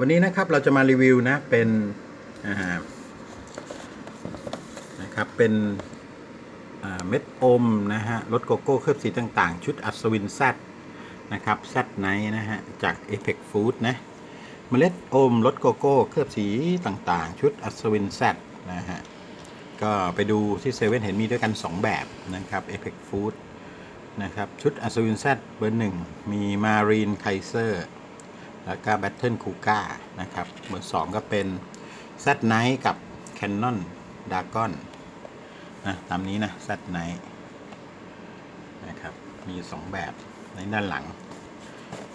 วันนี้นะครับเราจะมารีวิวนะเป็นนะครับเป็นเม็ดอมนะฮะรสโกโก้เคลือบสีต่างๆ ชุดอัศวินแซดนะครับแซดไนนะฮะจาก Apex Food นะเมล็ดอมรสโกโก้เคลือบสีต่างๆ ชุดอัศวินแซดนะฮะก็ไปดูที่เซเว่นเห็นมีด้วยกัน 2 แบบนะครับ Apex Food นะครับชุดอัศวินแซดเบอร์หนึ่งมีมารีนไคเซอร์ แล้วก็ Battle k u g a นะครับเบอร์สองก็เป็น Z Knight กับ Canon Dragon นะตามนี้นะ Z Knight นะครับ มี 2 แบบในด้านหลัง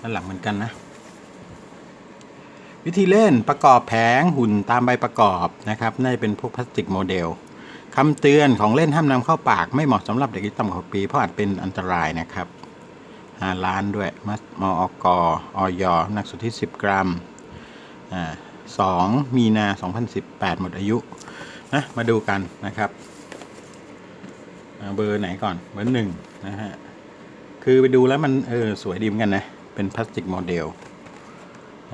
ด้านหลังเหมือนกันนะ วิธีเล่นประกอบแผงหุ่นตามใบประกอบนะครับน่าจะเป็นพวกพลาสติกโมเดลคำเตือนของเล่นห้ามนำเข้าปากไม่เหมาะสำหรับเด็กที่ต่ำกว่าหกปี เพราะอาจเป็นอันตรายนะครับ 5 ล้านด้วยมัสมอกออยหนักสุดที่ 10 กรัมอ่าสองมีนา 2018 หมดอายุนะมาดูกันนะครับ เบอร์ไหนก่อน เบอร์หนึ่งนะฮะ คือไปดูแล้วมันเออสวยดีเหมือนกันนะ เป็นพลาสติกโมเดล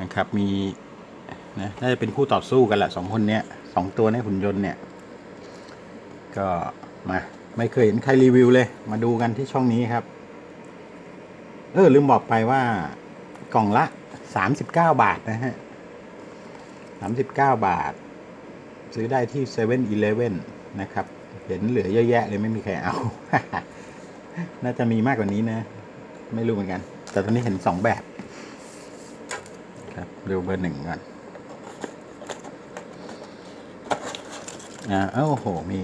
นะครับ มีนะน่าจะเป็นคู่ต่อสู้กันแหละสองคนเนี้ยสองตัวในหุ่นยนต์เนี่ย ก็มา ไม่เคยเห็นใครรีวิวเลย มาดูกันที่ช่องนี้ครับ เออลืมบอกไปว่ากล่องละ 39 บาทนะฮะ 39 บาท ซื้อได้ที่7 e เ e ่ e อนะครับ เห็นเหลือเยอะแยะเลยไม่มีใครเอา น่าจะมีมากกว่านี้นะ ไม่รู้เหมือนกัน แต่ตอนนี้เห็นสองแบบ ครับดูเบอร์หนึ่งก่อนอ่าเอ้าโห มี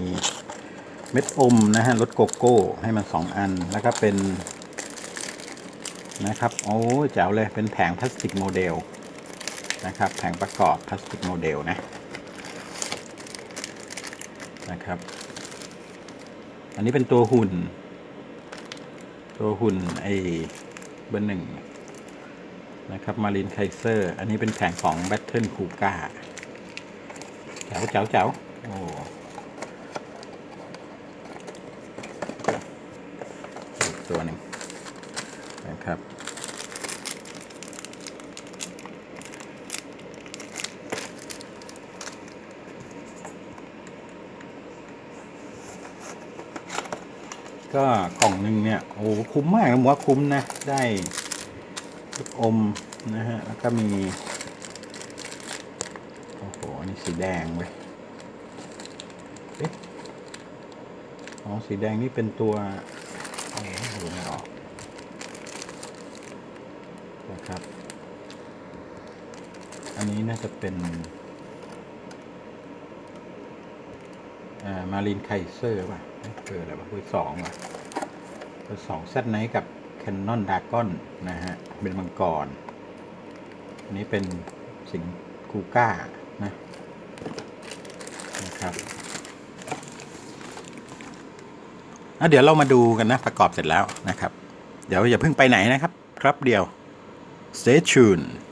เม็ดอมนะฮะรสโกโก้ให้มันสองอัน แล้วก็เป็น นะครับ โอ้แจ๋วเลยเป็นแผงพลาสติกโมเดลนะครับ แผงประกอบพลาสติกโมเดลนะนะครับ อันนี้เป็นตัวหุ่น ตัวหุ่นไอเบอร์หนึ่งนะครับมารินไคเซอร์ อันนี้เป็นแผงของแบตเทิลคูก้าแจ๋วแจ๋วแจ๋วโอ้ตัวหนึ่ง นะครับ ก็กล่องหนึ่งเนี่ย โอ้คุ้มมากนะผมว่าคุ้มนะ ได้ลูกอมนะฮะ แล้วก็มี โอ้โห อันนี้สีแดงเว้ยอ๋อ สีแดงนี่เป็นตัวอะไรนะดูไม่ออก นะครับ อันนี้น่าจะเป็นมารินไคเซอร์ป่ะเอออะไรวะเบอร์สองว่ะเบอร์สองแซดไนกับแคนนอนดากอนนะฮะ เป็นมังกร อันนี้เป็นสิงคูก้านะนะครับเดี๋ยวเรามาดูกันนะประกอบเสร็จแล้วนะครับ เดี๋ยวอย่าเพิ่งไปไหนนะครับ ครับเดียว stay tuned